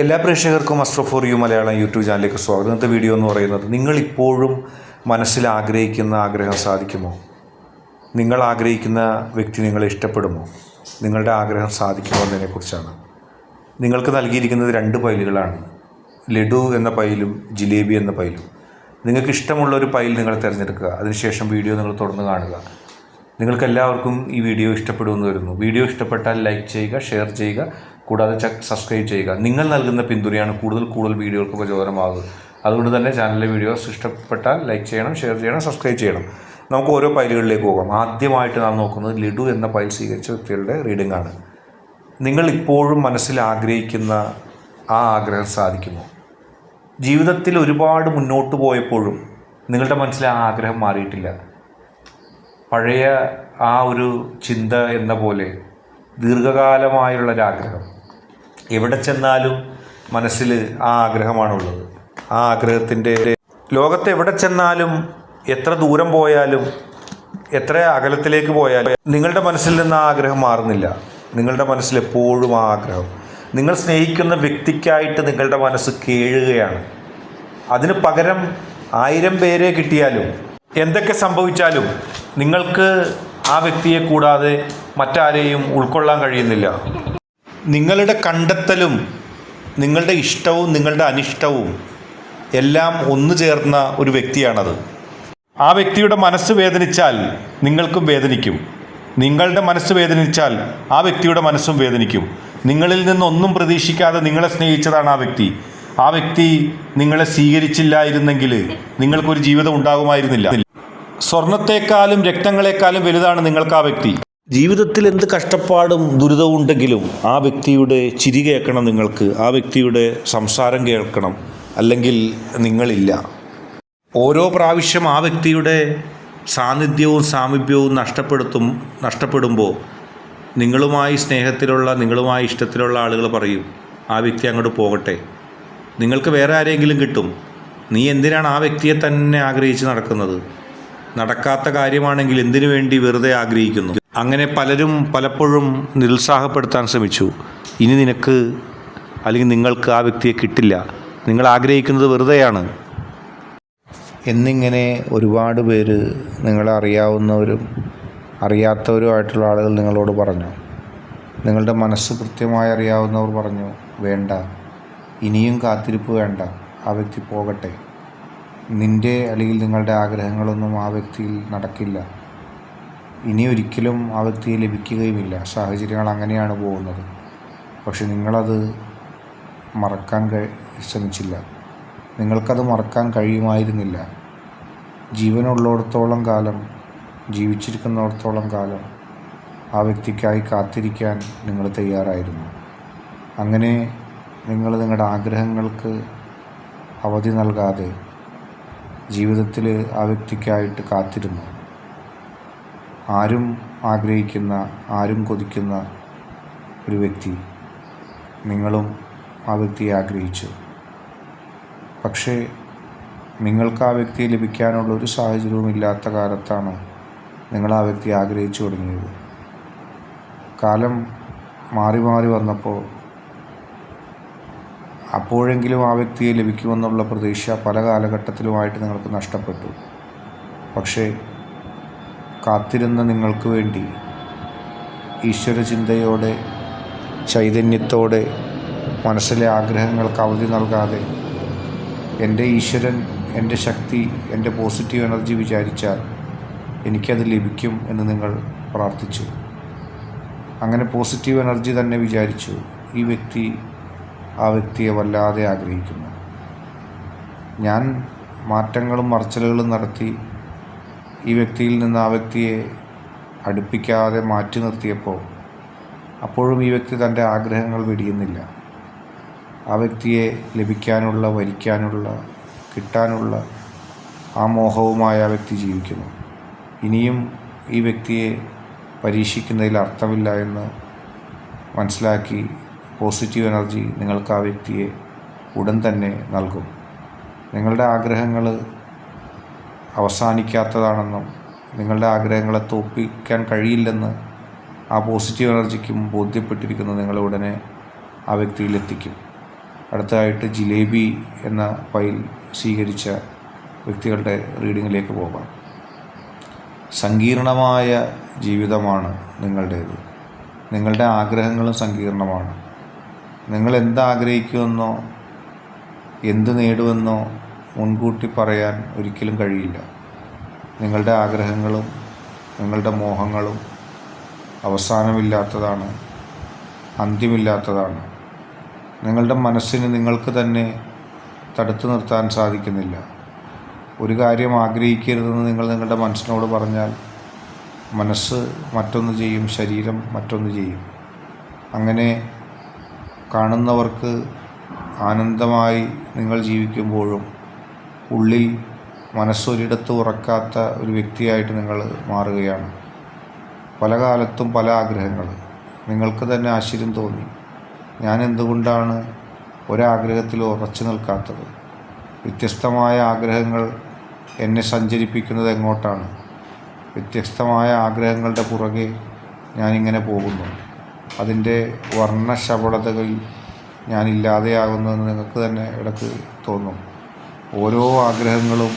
എല്ലാ പ്രേക്ഷകർക്കും astro for you Malayalam YouTube ചാനലിലേക്ക് സ്വാഗതം. ഇന്നത്തെ വീഡിയോ എന്ന് പറയുന്നത് നിങ്ങൾ ഇപ്പോഴും മനസ്സിൽ ആഗ്രഹിക്കുന്ന ആഗ്രഹം സാധിക്കുമോ? നിങ്ങൾ ആഗ്രഹിക്കുന്ന വ്യക്തി നിങ്ങളെ ഇഷ്ടപ്പെടുമോ? നിങ്ങളുടെ ആഗ്രഹം സാധിക്കുമോ എന്നതിനെക്കുറിച്ചാണ്. നിങ്ങൾക്ക് നൽകിയിരിക്കുന്നത് രണ്ട് പൈലുകളാണ്. ലഡു എന്ന പൈലും ജിലേബി എന്ന പൈലും. നിങ്ങൾക്ക് ഇഷ്ടമുള്ള ഒരു പൈൽ നിങ്ങൾ തിരഞ്ഞെടുക്കുക. അതിനുശേഷം വീഡിയോ നിങ്ങൾ തുടർന്ന് കാണുക. നിങ്ങൾക്ക് എല്ലാവർക്കും ഈ വീഡിയോ ഇഷ്ടപ്പെടുമെന്ന് വരുന്നു. വീഡിയോ ഇഷ്ടപ്പെട്ടാൽ ലൈക്ക് ചെയ്യുക ഷെയർ ചെയ്യുക. കൂടാതെ സബ്സ്ക്രൈബ് ചെയ്യുക. നിങ്ങൾ നൽകുന്ന പിന്തുണയാണ് കൂടുതൽ കൂടുതൽ വീഡിയോകൾക്ക് പ്രചോദനമാകുന്നത് അതുകൊണ്ട് തന്നെ ചാനലിലെ വീഡിയോസ് ഇഷ്ടപ്പെട്ടാൽ ലൈക്ക് ചെയ്യണം ഷെയർ ചെയ്യണം സബ്സ്ക്രൈബ് ചെയ്യണം. നമുക്ക് ഓരോ ഫയലുകളിലേക്ക് പോകാം. ആദ്യമായിട്ട് നാം നോക്കുന്നത് ലഡു എന്ന ഫയൽ സ്വീകരിച്ച വ്യക്തികളുടെ റീഡിംഗ് ആണ്. നിങ്ങൾ ഇപ്പോഴും മനസ്സിൽ ആഗ്രഹിക്കുന്ന ആ ആഗ്രഹം സാധിക്കുമോ? ജീവിതത്തിൽ ഒരുപാട് മുന്നോട്ട് പോയപ്പോഴും നിങ്ങളുടെ മനസ്സിൽ ആ ആഗ്രഹം മാറിയിട്ടില്ല. പഴയ ആ ഒരു ചിന്ത എന്ന പോലെ ദീർഘകാലമായുള്ളൊരാഗ്രഹം എവിടെ ചെന്നാലും മനസ്സിൽ ആ ആഗ്രഹമാണുള്ളത്. ആ ആഗ്രഹത്തിന്റെ ലോകത്ത് എവിടെ ചെന്നാലും എത്ര ദൂരം പോയാലും എത്ര അകലത്തിലേക്ക് പോയാലും നിങ്ങളുടെ മനസ്സിൽ നിന്ന് ആ ആഗ്രഹം മാറുന്നില്ല. നിങ്ങളുടെ മനസ്സിൽ എപ്പോഴും ആ ആഗ്രഹം. നിങ്ങൾ സ്നേഹിക്കുന്ന വ്യക്തിക്കായിട്ട് നിങ്ങളുടെ മനസ്സ് കേഴുകയാണ്. അതിന് പകരം ആയിരം പേരെ കിട്ടിയാലും എന്തൊക്കെ സംഭവിച്ചാലും നിങ്ങൾക്ക് ആ വ്യക്തിയെ കൂടാതെ മറ്റാരെയും ഉൾക്കൊള്ളാൻ കഴിയുന്നില്ല. നിങ്ങളുടെ കണ്ടെത്തലും നിങ്ങളുടെ ഇഷ്ടവും നിങ്ങളുടെ അനിഷ്ടവും എല്ലാം ഒന്നു ചേർന്ന ഒരു വ്യക്തിയാണത്. ആ വ്യക്തിയുടെ മനസ്സ് വേദനിച്ചാൽ നിങ്ങൾക്കും വേദനിക്കും. നിങ്ങളുടെ മനസ്സ് വേദനിച്ചാൽ ആ വ്യക്തിയുടെ മനസ്സും വേദനിക്കും. നിങ്ങളിൽ നിന്നൊന്നും പ്രതീക്ഷിക്കാതെ നിങ്ങളെ സ്നേഹിച്ചതാണ് ആ വ്യക്തി. ആ വ്യക്തി നിങ്ങളെ സ്വീകരിച്ചില്ലായിരുന്നെങ്കിൽ നിങ്ങൾക്കൊരു ജീവിതം ഉണ്ടാകുമായിരുന്നില്ല. സ്വർണത്തെക്കാളും രക്തങ്ങളെക്കാളും വലുതാണ് നിങ്ങൾക്ക് ആ വ്യക്തി. ജീവിതത്തിൽ എന്ത് കഷ്ടപ്പാടും ദുരിതവും ഉണ്ടെങ്കിലും ആ വ്യക്തിയുടെ ചിരി കേൾക്കണം നിങ്ങൾക്ക് ആ വ്യക്തിയുടെ സംസാരം കേൾക്കണം അല്ലെങ്കിൽ നിങ്ങളില്ല. ഓരോ പ്രാവശ്യം ആ വ്യക്തിയുടെ സാന്നിധ്യവും സാമീപ്യവും നഷ്ടപ്പെടുത്തും നഷ്ടപ്പെടുമ്പോൾ നിങ്ങളുമായി സ്നേഹത്തിലുള്ള നിങ്ങളുമായി ഇഷ്ടത്തിലുള്ള ആളുകൾ പറയും ആ വ്യക്തി അങ്ങോട്ട് പോകട്ടെ. നിങ്ങൾക്ക് വേറെ ആരെങ്കിലും കിട്ടും. നീ എന്തിനാണ് ആ വ്യക്തിയെ തന്നെ ആഗ്രഹിച്ച് നടക്കുന്നത്? നടക്കാത്ത കാര്യമാണെങ്കിൽ എന്തിനു വേണ്ടി വെറുതെ ആഗ്രഹിക്കുന്നു? അങ്ങനെ പലരും പലപ്പോഴും നിരുത്സാഹപ്പെടുത്താൻ ശ്രമിച്ചു. ഇനി നിനക്ക് അല്ലെങ്കിൽ നിങ്ങൾക്ക് ആ വ്യക്തിയെ കിട്ടില്ല. നിങ്ങൾ ആഗ്രഹിക്കുന്നത് വെറുതെയാണ്. എന്നിങ്ങനെ ഒരുപാട് പേര് നിങ്ങളെ അറിയാവുന്നവരും അറിയാത്തവരുമായിട്ടുള്ള ആളുകൾ നിങ്ങളോട് പറഞ്ഞു. നിങ്ങളുടെ മനസ്സ് കൃത്യമായി അറിയാവുന്നവർ പറഞ്ഞു വേണ്ട. ഇനിയും കാത്തിരിപ്പ് വേണ്ട. ആ വ്യക്തി പോകട്ടെ. നിന്റെ അല്ലെങ്കിൽ നിങ്ങളുടെ ആഗ്രഹങ്ങളൊന്നും ആ വ്യക്തിയിൽ നടക്കില്ല. ഇനി ഒരിക്കലും ആ വ്യക്തിയെ ലഭിക്കുകയുമില്ല. സാഹചര്യങ്ങൾ അങ്ങനെയാണ് പോകുന്നത്. പക്ഷെ നിങ്ങളത് മറക്കാൻ ശ്രമിച്ചില്ല. നിങ്ങൾക്കത് മറക്കാൻ കഴിയുമായിരുന്നില്ല. ജീവനുള്ളിടത്തോളം കാലം ജീവിച്ചിരിക്കുന്നിടത്തോളം കാലം ആ വ്യക്തിക്കായി കാത്തിരിക്കാൻ നിങ്ങൾ തയ്യാറായിരുന്നു. അങ്ങനെ നിങ്ങൾ നിങ്ങളുടെ ആഗ്രഹങ്ങൾക്ക് അവധി നൽകാതെ ജീവിതത്തിൽ ആ വ്യക്തിക്കായിട്ട് കാത്തിരുന്നു. ആരും ആഗ്രഹിക്കുന്ന ആരും കൊതിക്കുന്ന ഒരു വ്യക്തി നിങ്ങളും ആ വ്യക്തിയെ ആഗ്രഹിച്ചു. പക്ഷേ നിങ്ങൾക്ക് ആ വ്യക്തിയെ ലഭിക്കാനുള്ള ഒരു സാഹചര്യവും ഇല്ലാത്ത കാലത്താണ് നിങ്ങൾ ആ വ്യക്തിയെ ആഗ്രഹിച്ചു തുടങ്ങിയത്. കാലം മാറി മാറി വന്നപ്പോൾ അപ്പോഴെങ്കിലും ആ വ്യക്തിയെ ലഭിക്കുമെന്നുള്ള പ്രതീക്ഷ പല കാലഘട്ടത്തിലുമായിട്ട് നിങ്ങൾക്ക് നഷ്ടപ്പെട്ടു. പക്ഷേ കാത്തിരുന്ന നിങ്ങൾക്ക് വേണ്ടി ഈശ്വരചിന്തയോടെ ചൈതന്യത്തോടെ മനസ്സിലെ ആഗ്രഹങ്ങൾക്ക് അവധി നൽകാതെ എന്റെ ഈശ്വരൻ എന്റെ ശക്തി എന്റെ പോസിറ്റീവ് എനർജി വിചാരിച്ചാൽ എനിക്കത് ലഭിക്കും എന്ന് നിങ്ങൾ പ്രാർത്ഥിച്ചു. അങ്ങനെ പോസിറ്റീവ് എനർജി തന്നെ വിചാരിച്ചു ഈ വ്യക്തി ആ വ്യക്തിയെ വല്ലാതെ ആഗ്രഹിക്കുന്നു. ഞാൻ മാറ്റങ്ങളും മറച്ചലുകളും നടത്തി ഈ വ്യക്തിയിൽ നിന്ന് ആ വ്യക്തിയെ അടുപ്പിക്കാതെ മാറ്റി നിർത്തിയപ്പോൾ അപ്പോഴും ഈ വ്യക്തി തന്റെ ആഗ്രഹങ്ങൾ വെടിയുന്നില്ല. ആ വ്യക്തിയെ ലഭിക്കാനുള്ള വരിക്കാനുള്ള കിട്ടാനുള്ള ആ മോഹവുമായി ആ വ്യക്തി ജീവിക്കുന്നു. ഇനിയും ഈ വ്യക്തിയെ പരീക്ഷിക്കുന്നതിൽ അർത്ഥമില്ല എന്ന് മനസ്സിലാക്കി പോസിറ്റീവ് എനർജി നിങ്ങൾക്ക് ആ വ്യക്തിയെ ഉടൻ തന്നെ നൽകും. നിങ്ങളുടെ ആഗ്രഹങ്ങൾ അവസാനിക്കാത്തതാണെന്നും നിങ്ങളുടെ ആഗ്രഹങ്ങളെ തോൽപ്പിക്കാൻ കഴിയില്ലെന്ന് ആ പോസിറ്റീവ് എനർജിക്കും ബോധ്യപ്പെട്ടിരിക്കുന്നത് നിങ്ങളെ ഉടനെ ആ വ്യക്തിയിലെത്തിക്കും അടുത്തതായിട്ട് ജിലേബി എന്ന ഫയൽ സ്വീകരിച്ച വ്യക്തികളുടെ റീഡിങ്ങിലേക്ക് പോകാം. സങ്കീർണമായ ജീവിതമാണ് നിങ്ങളുടേത്. നിങ്ങളുടെ ആഗ്രഹങ്ങളും സങ്കീർണമാണ്. നിങ്ങൾ എന്താഗ്രഹിക്കുമെന്നോ എന്ത് നേടുമെന്നോ മുൻകൂട്ടി പറയാൻ ഒരിക്കലും കഴിയില്ല. നിങ്ങളുടെ ആഗ്രഹങ്ങളും നിങ്ങളുടെ മോഹങ്ങളും അവസാനമില്ലാത്തതാണ് അന്ത്യമില്ലാത്തതാണ്. നിങ്ങളുടെ മനസ്സിന് നിങ്ങൾക്ക് തന്നെ തടുത്തു നിർത്താൻ സാധിക്കുന്നില്ല. ഒരു കാര്യം ആഗ്രഹിക്കരുതെന്ന് നിങ്ങൾ നിങ്ങളുടെ മനസ്സിനോട് പറഞ്ഞാൽ മനസ്സ് മറ്റൊന്ന് ചെയ്യും ശരീരം മറ്റൊന്ന് ചെയ്യും. അങ്ങനെ കാണുന്നവർക്ക് ആനന്ദമായി നിങ്ങൾ ജീവിക്കുമ്പോഴും ഉള്ളിൽ മനസ്സൊരിടത്ത് ഉറക്കാത്ത ഒരു വ്യക്തിയായിട്ട് നിങ്ങൾ മാറുകയാണ്. പല കാലത്തും പല ആഗ്രഹങ്ങൾ. നിങ്ങൾക്ക് തന്നെ ആശ്ചര്യം തോന്നി. ഞാൻ എന്തുകൊണ്ടാണ് ഒരാഗ്രഹത്തിൽ ഉറച്ചു നിൽക്കാത്തത്? വ്യത്യസ്തമായ ആഗ്രഹങ്ങൾ എന്നെ സഞ്ചരിപ്പിക്കുന്നത് എങ്ങോട്ടാണ്? വ്യത്യസ്തമായ ആഗ്രഹങ്ങളുടെ പുറകെ ഞാനിങ്ങനെ പോകുന്നു. അതിന്റെ വർണശബളതകളിൽ ഞാൻ എന്ന് നിങ്ങൾക്ക് തന്നെ ഇടയ്ക്ക് തോന്നും. ഓരോ ആഗ്രഹങ്ങളും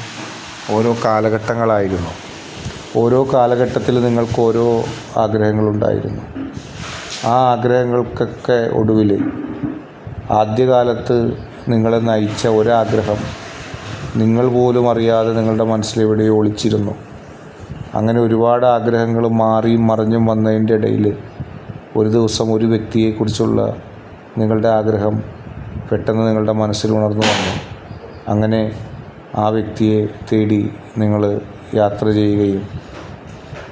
ഓരോ കാലഘട്ടങ്ങളായിരുന്നു. ഓരോ കാലഘട്ടത്തിൽ നിങ്ങൾക്ക് ഓരോ ആഗ്രഹങ്ങളുണ്ടായിരുന്നു. ആ ആഗ്രഹങ്ങൾക്കൊക്കെ ഒടുവിൽ ആദ്യകാലത്ത് നിങ്ങളെ നയിച്ച ഒരാഗ്രഹം നിങ്ങൾ പോലും അറിയാതെ നിങ്ങളുടെ മനസ്സിലെവിടെയോ ഒളിച്ചിരുന്നു. അങ്ങനെ ഒരുപാട് ആഗ്രഹങ്ങൾ മാറിയും മറിഞ്ഞും വന്നതിന്റെ ഇടയിൽ ഒരു ദിവസം ഒരു വ്യക്തിയെക്കുറിച്ചുള്ള നിങ്ങളുടെ ആഗ്രഹം പെട്ടെന്ന് നിങ്ങളുടെ മനസ്സിൽ ഉണർന്നു വന്നു. അങ്ങനെ ആ വ്യക്തിയെ തേടി നിങ്ങൾ യാത്ര ചെയ്യുകയും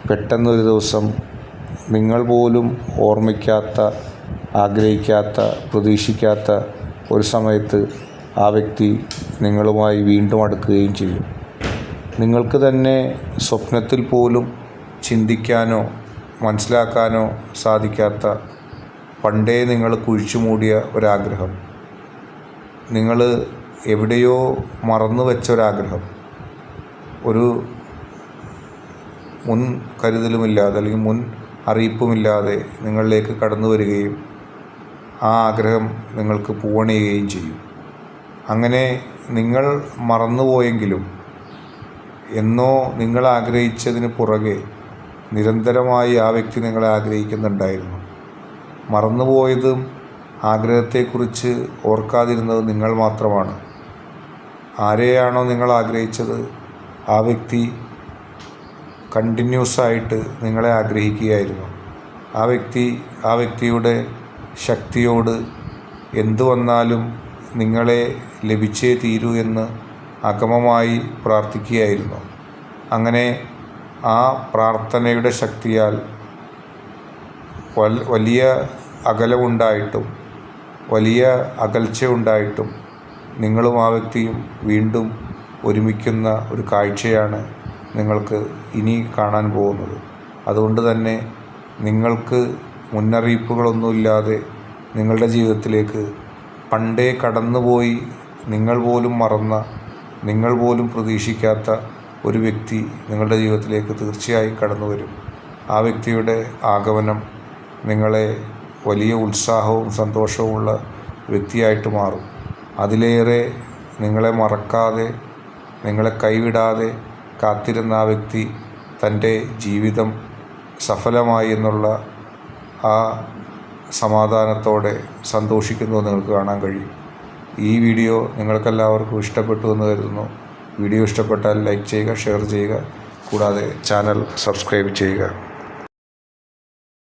പെട്ടെന്നൊരു ദിവസം നിങ്ങൾ പോലും ഓർമ്മിക്കാത്ത ആഗ്രഹിക്കാത്ത പ്രതീക്ഷിക്കാത്ത ഒരു സമയത്ത് ആ വ്യക്തി നിങ്ങളുമായി വീണ്ടും അടുക്കുകയും ചെയ്യും. നിങ്ങൾക്ക് തന്നെ സ്വപ്നത്തിൽ പോലും ചിന്തിക്കാനോ മനസ്സിലാക്കാനോ സാധിക്കാത്ത പണ്ടേ നിങ്ങൾ കുഴിച്ചു മൂടിയ ഒരാഗ്രഹം. നിങ്ങൾ എവിടെയോ മറന്നു വെച്ച ഒരാഗ്രഹം ഒരു മുൻ കരുതലുമില്ലാതെ അല്ലെങ്കിൽ മുൻ അറിയിപ്പുമില്ലാതെ നിങ്ങളിലേക്ക് കടന്നു വരികയും ആ ആഗ്രഹം നിങ്ങൾക്ക് പൂവണിയുകയും ചെയ്യും. അങ്ങനെ നിങ്ങൾ മറന്നുപോയെങ്കിലും എന്നോ നിങ്ങൾ ആഗ്രഹിച്ചതിന് പുറകെ നിരന്തരമായി ആ വ്യക്തി നിങ്ങളെ ആഗ്രഹിക്കുന്നുണ്ടായിരുന്നു. മറന്നുപോയതും ആഗ്രഹത്തെക്കുറിച്ച് ഓർക്കാതിരുന്നത് നിങ്ങൾ മാത്രമാണ്. ആരെയാണോ നിങ്ങൾ ആഗ്രഹിച്ചത് ആ വ്യക്തി കണ്ടിന്യൂസ് ആയിട്ട് നിങ്ങളെ ആഗ്രഹിക്കുകയായിരുന്നു. ആ വ്യക്തി ആ വ്യക്തിയുടെ ശക്തിയോട് എന്തു വന്നാലും നിങ്ങളെ ലഭിച്ചേ തീരൂ എന്ന് അഗമമായി പ്രാർത്ഥിക്കുകയായിരുന്നു. അങ്ങനെ ആ പ്രാർത്ഥനയുടെ ശക്തിയാൽ വലിയ അകലമുണ്ടായിട്ടും വലിയ അകൽച്ചയുണ്ടായിട്ടും നിങ്ങളും ആ വ്യക്തിയും വീണ്ടും ഒരുമിക്കുന്ന ഒരു കാഴ്ചയാണ് നിങ്ങൾക്ക് ഇനി കാണാൻ പോകുന്നത്. അതുകൊണ്ട് തന്നെ നിങ്ങൾക്ക് മുന്നറിയിപ്പുകളൊന്നുമില്ലാതെ നിങ്ങളുടെ ജീവിതത്തിലേക്ക് പണ്ടേ കടന്നുപോയി നിങ്ങൾ പോലും മറന്ന നിങ്ങൾ പോലും പ്രതീക്ഷിക്കാത്ത ഒരു വ്യക്തി നിങ്ങളുടെ ജീവിതത്തിലേക്ക് തീർച്ചയായും കടന്നു വരും ആ വ്യക്തിയുടെ ആഗമനം നിങ്ങളെ വലിയ ഉത്സാഹവും സന്തോഷവുമുള്ള വ്യക്തിയായിട്ട് മാറും. അതിലേറെ നിങ്ങളെ മറക്കാതെ നിങ്ങളെ കൈവിടാതെ കാത്തിരുന്ന ആ വ്യക്തി തന്റെ ജീവിതം സഫലമായി എന്നുള്ള ആ സമാധാനത്തോടെ സന്തോഷിക്കുന്നത് നിങ്ങൾക്ക് കാണാൻ കഴിയും. ഈ വീഡിയോ നിങ്ങൾക്കെല്ലാവർക്കും ഇഷ്ടപ്പെട്ടു എന്ന് കരുതുന്നു. വീഡിയോ ഇഷ്ടപ്പെട്ടാൽ ലൈക്ക് ചെയ്യുക ഷെയർ ചെയ്യുക കൂടാതെ ചാനൽ സബ്സ്ക്രൈബ് ചെയ്യുക.